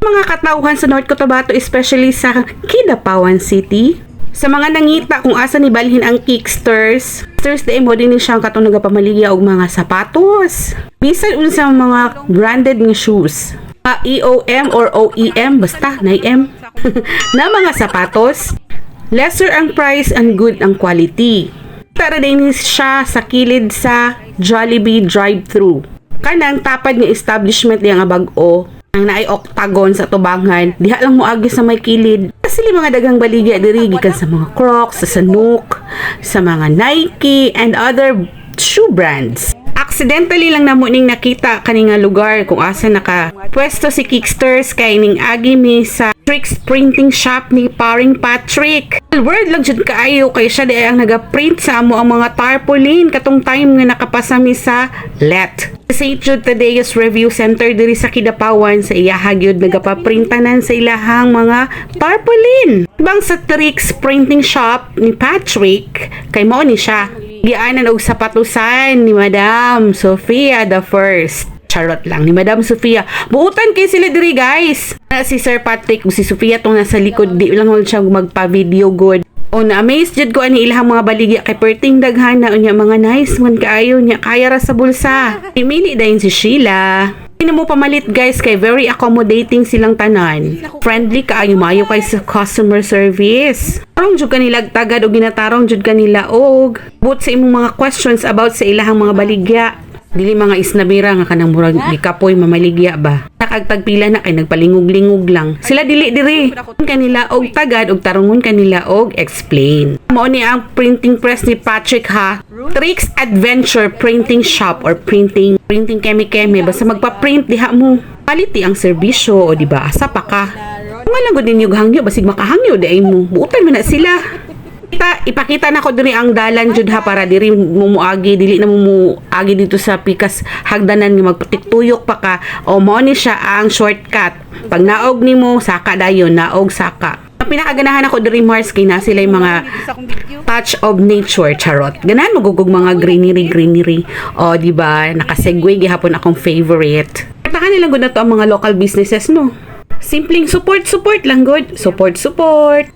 Mga katauhan sa North Cotabato, especially sa Kidapawan City. Sa mga nangita kung asa ni balhin ang kicksters, Thursday mo din siyang katong nagapamaligya og mga sapatos. Bisan unsa mga branded nga shoes. Mga EOM or OEM, basta na M. na mga sapatos. Lesser ang price and good ang quality. Tara din siya sa kilid sa Jollibee drive-thru. Kanang tapad nga establishment niya nga bag-o ang naay octagon sa tubangan, diha lang mo agi sa may kilid. Kasi mga dagang baligya diri gikan sa mga Crocs, sa Sanuk, sa mga Nike and other shoe brands. Accidentally lang namo ning nakita kani nga lugar kung asa naka pwesto si Kicksters kay ning agi mi sa Tricks Printing Shop ni Paring Patrick. Word lang jud kaayo kay siya di ang naga-print sa amo ang mga tarpaulin katong time nga nakapasa mi sa let. St. Jude Tadeus Review Center diri sa Kidapawan sa iyahag yun nagapaprintanan sa ilahang mga tarpaulin. Ibang sa Tricks Printing Shop ni Patrick, kay mo ni siya. Gianan og sapatusan ni Madam Sofia the First. Charot lang ni Madam Sofia. Buutan kay sila diri guys. Na si Sir Patrick ug si Sofia tong nasa likod di lang wala siya magpa-video good. O na-amaze jud ko ani ilahang mga baligya kay perting daghan na unya mga nice man kaayo niya kaya ra sa bulsa. Pimili dayon si Sheila. Hindi mo pamalit guys kay very accommodating silang tanan. Friendly kaayo maayo kay sa customer service. Tarong jud kanila tagad og ginatarong jud kanila og but sa imong mga questions about sa ilahang mga baligya. Dili mga isnabira nga kanang murag gikapoy mamaligya ba. Nakagtagpila na kay nagpalingog-lingog lang. Sila dili diri. Kanila og tagad og tarungon kanila og explain. Mao ni ang printing press ni Patrick ha. Tricks Adventure Printing Shop or printing printing keme-keme basta magpa-print diha mo. Quality ang serbisyo o di ba asa pa ka. Nga lang gud ninyo hangyo basig makahangyo di ay mo. Buutan man na sila. Ipakita, ipakita na ko diri ang dalan jud ha para diri mo muagi dili na mo muagi dito sa pikas hagdanan nga magpatiktuyok pa ka. O mo ni siya ang shortcut. Pag naog nimo saka dayon naog saka. Pinakaganahan ako diri Mars kay na sila yung mga touch of nature charot. Ganahan magugog mga greenery greenery. O di ba nakasegue gihapon akong favorite. Taka nila gud na to ang mga local businesses no? Simpleng support support lang good. Support support